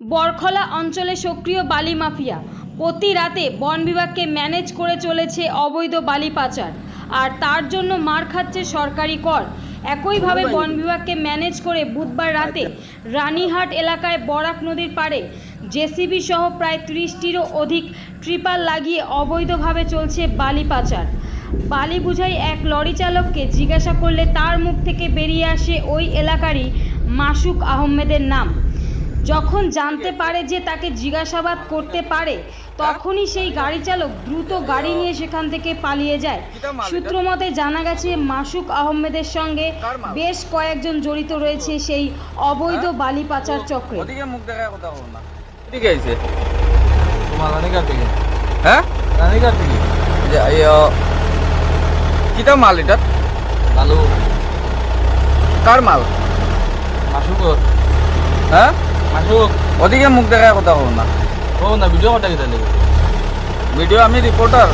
বরখলা অঞ্চলে সক্রিয় বালি মাফিয়া। প্রতি রাতে বন বিভাগকে ম্যানেজ করে চলেছে অবৈধ বালি পাচার। আর তার জন্য মার খাচ্ছে সরকারি কর। একইভাবে বন বিভাগকে ম্যানেজ করে বুধবার রাতে রানীহাট এলাকায় বরাক নদীর পাড়ে জেসিবি সহ প্রায় ত্রিশটিরও অধিক ট্রিপাল লাগিয়ে অবৈধভাবে চলছে বালি পাচার। বালি বুঝাই এক লরি চালককে জিজ্ঞাসা করলে তার মুখ থেকে বেরিয়ে আসে ওই এলাকারই মাসুক আহমেদের নাম। যখন জানতে পারে যে তাকে জিজ্ঞাসাবাদ করতে পারে তখনই সেই গাড়ি চালক দ্রুত গাড়ি নিয়ে সেখান থেকে পালিয়ে যায়। সূত্র মতে জানা গেছে মাসুক আহমেদের সঙ্গে বেশ কয়েকজন জড়িত রয়েছে সেই অবৈধ বালি পাচার চক্রে। ওদিকে মুখ দেখায় কথা বল না। এদিকে আইছে। তোমার রানীঘাট থেকে। হ্যাঁ? রানীঘাট থেকে। কিটা মাল এটা? আলু কার মাল? মাসুকর। হ্যাঁ? মাসুক ওদিকে মুখ দেখায় কথা বল না। ও না ভিডিও কটা কেটে ভিডিও আমি রিপোর্টার